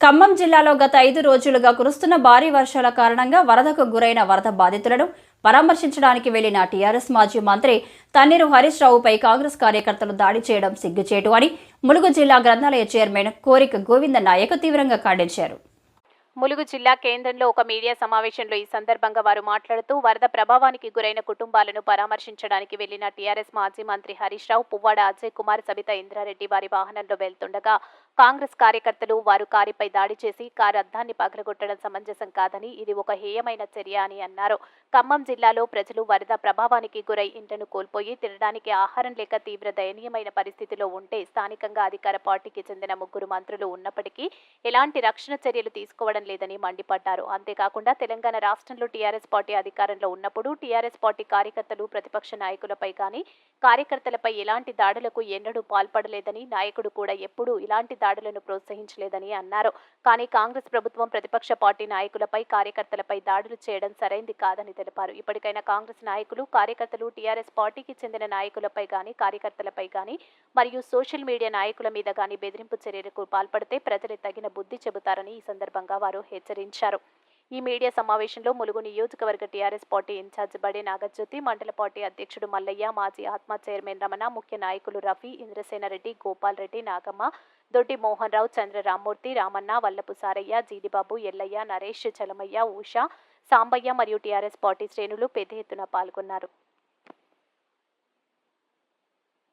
ఖమ్మం జిల్లాలో గత ఐదు రోజులుగా కురుస్తున్న భారీ వర్షాల కారణంగా వరదకు గురైన వరద బాధితులను పరామర్శించడానికి వెళ్ళిన టీఆర్ఎస్ మాజీ మంత్రి తన్నీరు హరీష్ రావుపై కాంగ్రెస్ కార్యకర్తలు దాడి చేయడం సిగ్గుచేటు అని ములుగు జిల్లా గ్రంథాలయ చైర్మన్ కోరిక గోవింద నాయక్ తీవ్రంగా ఖండించారు. ములుగు జిల్లా కేంద్రంలో ఒక మీడియా సమావేశంలో ఈ సందర్భంగా వారు మాట్లాడుతూ వరద ప్రభావానికి గురైన కుటుంబాలను పరామర్శించడానికి వెళ్ళిన టీఆర్ఎస్ మాజీ మంత్రి హరీష్ రావు పువ్వాడ అజయ్ కుమార్ సబిత ఇంద్రారెడ్డి వారి వాహనంలో వెళ్తుండగా కాంగ్రెస్ కార్యకర్తలు వారు కారుపై దాడి చేసి కారు అద్దాన్ని పగలగొట్టడం సమంజసం కాదని ఇది ఒక హేయమైన చర్య అని అన్నారు. ఖమ్మం జిల్లాలో ప్రజలు వరద ప్రభావానికి గురై ఇంటను కోల్పోయి తినడానికి ఆహారం లేక తీవ్ర దయనీయమైన పరిస్థితిలో ఉంటే స్థానికంగా అధికార పార్టీకి చెందిన ముగ్గురు మంత్రులు ఉన్నప్పటికీ ఎలాంటి రక్షణ చర్యలు తీసుకోవడం లేదని మండిపడ్డారు. అంతేకాకుండా తెలంగాణ రాష్ట్రంలో టీఆర్ఎస్ పార్టీ అధికారంలో ఉన్నప్పుడు టీఆర్ఎస్ పార్టీ కార్యకర్తలు ప్రతిపక్ష నాయకులపై కానీ కార్యకర్తలపై ఎలాంటి దాడులకు ఎన్నడూ పాల్పడలేదని నాయకుడు కూడా ఎప్పుడూ ఇలాంటి దాడులను ప్రోత్సహించలేదని అన్నారు. కానీ కాంగ్రెస్ ప్రభుత్వం ప్రతిపక్ష పార్టీ నాయకులపై కార్యకర్తలపై దాడులు చేయడం సరైంది కాదని తెలిపారు. ఇప్పటికైనా కాంగ్రెస్ నాయకులు కార్యకర్తలు టీఆర్ఎస్ పార్టీకి చెందిన నాయకులపై కానీ కార్యకర్తలపై కానీ మరియు సోషల్ మీడియా నాయకుల మీద కానీ బెదిరింపు చర్యలకు పాల్పడితే ప్రజలు తగిన బుద్ధి చెబుతారని ఈ సందర్భంగా వారు హెచ్చరించారు. ఈ మీడియా సమావేశంలో ములుగు నియోజకవర్గ TRS party incharge Bade Nagajyothi మండల పార్టీ అధ్యక్షుడు మల్లయ్య మాజీ ఆత్మ చైర్మన్ రమణ ముఖ్య నాయకులు రఫీ ఇంద్రసేనరెడ్డి గోపాల్ రెడ్డి నాగమ్మ దొడ్డి మోహన్ రావు చంద్ర రామ్మూర్తి రామన్న వల్లపు సారయ్య జీడిబాబు ఎల్లయ్య నరేష్ చలమయ్య ఉష సాంబయ్య మరియు టీఆర్ఎస్ పార్టీ శ్రేణులు పెద్ద ఎత్తున పాల్గొన్నారు.